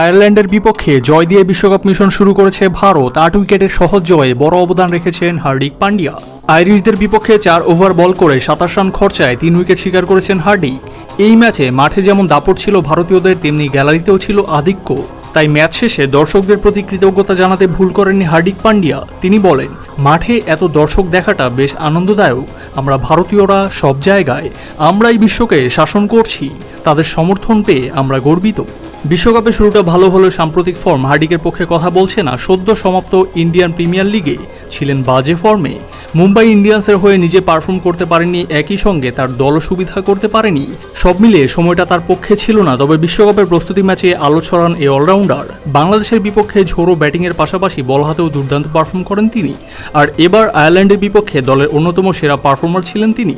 আয়ারল্যান্ডের বিপক্ষে জয় দিয়ে বিশ্বকাপ মিশন শুরু করেছে ভারত। আট উইকেটের সহজ জয়ে বড় অবদান রেখেছেন হার্দিক পান্ডিয়া। আইরিশদের বিপক্ষে চার ওভার বল করে সাতাশ রান খরচায় তিন উইকেট শিকার করেছেন হার্দিক। এই ম্যাচে মাঠে যেমন দাপট ছিল ভারতীয়দের, তেমনি গ্যালারিতেও ছিল আধিক্য। তাই ম্যাচ শেষে দর্শকদের প্রতি কৃতজ্ঞতা জানাতে ভুল করেননি হার্দিক পান্ডিয়া। তিনি বলেন, মাঠে এত দর্শক দেখাটা বেশ আনন্দদায়ক। আমরা ভারতীয়রা সব জায়গায়, আমরাই বিশ্বকে শাসন করছি। তাদের সমর্থন পেয়ে আমরা গর্বিত। বিশ্বকাপের শুরুটা ভালো হলেও সাম্প্রতিক ফর্ম হার্ডিকের পক্ষে কথা বলছে না সদ্য সমাপ্ত ইন্ডিয়ান প্রিমিয়ার লিগে ছিলেন বাজে ফর্মে মুম্বাই ইন্ডিয়ান্সের হয়ে নিজে পারফর্ম করতে পারেনি একই সঙ্গে তার দল সুবিধা করতে পারেনি। সব মিলিয়ে সময়টা তার পক্ষে ছিল না, তবে বিশ্বকাপের প্রস্তুতি ম্যাচে আলো ছড়ান এই অলরাউন্ডার বাংলাদেশের বিপক্ষে ঝোড়ো ব্যাটিংয়ের পাশাপাশি বল হাতেও দুর্দান্ত পারফর্ম করেন তিনি। আর এবার আয়ারল্যান্ডের বিপক্ষে দলের অন্যতম সেরা পারফর্মার ছিলেন তিনি।